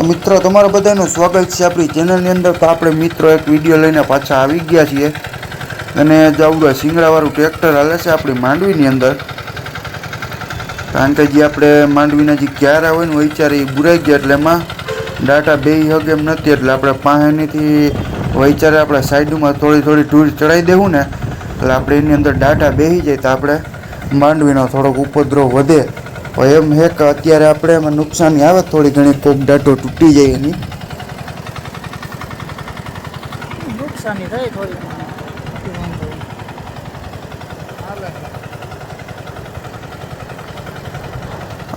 મિત્રો, તમારા બધાનું સ્વાગત છે આપણી ચેનલની અંદર. તો આપણે મિત્રો એક વીડિયો લઈને પાછા આવી ગયા છીએ. અને જાવડું સિંગડાવાળું ટ્રેક્ટર હાલે છે આપણી માંડવીની અંદર. કારણ કે જે આપણે માંડવીના જે ક્યારા હોય ને વૈચારે એ બુરાઈ ગયા એટલે એમાં ડાટા બે હગ એમ નથી. એટલે આપણે પાસેનીથી વૈચારે આપણે સાઈડમાં થોડી થોડી ટૂર ચડાવી દેવું ને. એટલે આપણે એની અંદર ડાટા બેસી જાય તો આપણે માંડવીનો થોડોક ઉપદ્રવ વધે. એમ હે કે અત્યારે આપણે એમાં નુકસાની આવે થોડી ઘણી કોક ડાટો તૂટી જાય એની. નુકસાની થાય થોડી.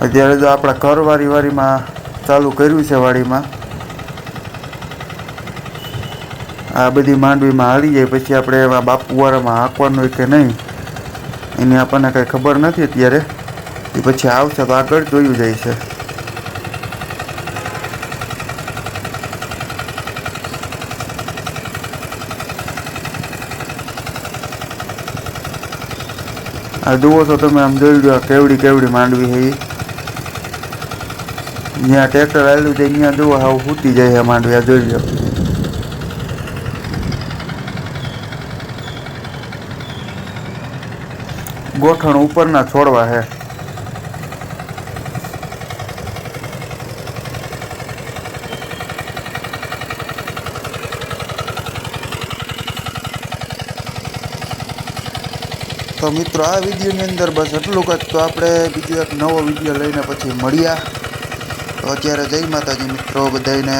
અત્યારે તો આપણા ઘરવાળી વાડીમાં ચાલુ કર્યું છે વાડીમાં. આ બધી માંડવીમાં હાલી જાય પછી આપણે એવા બાપુવાળામાં હાંકવાનું હોય કે નહીં એની આપણને કંઈ ખબર નથી અત્યારે. એ પછી આવશે તો આગળ જોયું જાય છે. આ જુઓ છો તમે, આમ જોઈ લો કેવડી કેવડી માંડવી છે જ્યાં ટ્રેક્ટર આવેલું છે ત્યાં જુઓ હાવ ફૂટી જાય છે માંડવી, આ જોઈ લો. ગોઠણ ઉપરના છોડવા છે. તો મિત્રો, આ વિડીયોની અંદર બસ એટલું જ. તો આપણે બીજો એક નવો વીડિયો લઈને પછી મળ્યા. તો અત્યારે જય માતાજી મિત્રો બધાને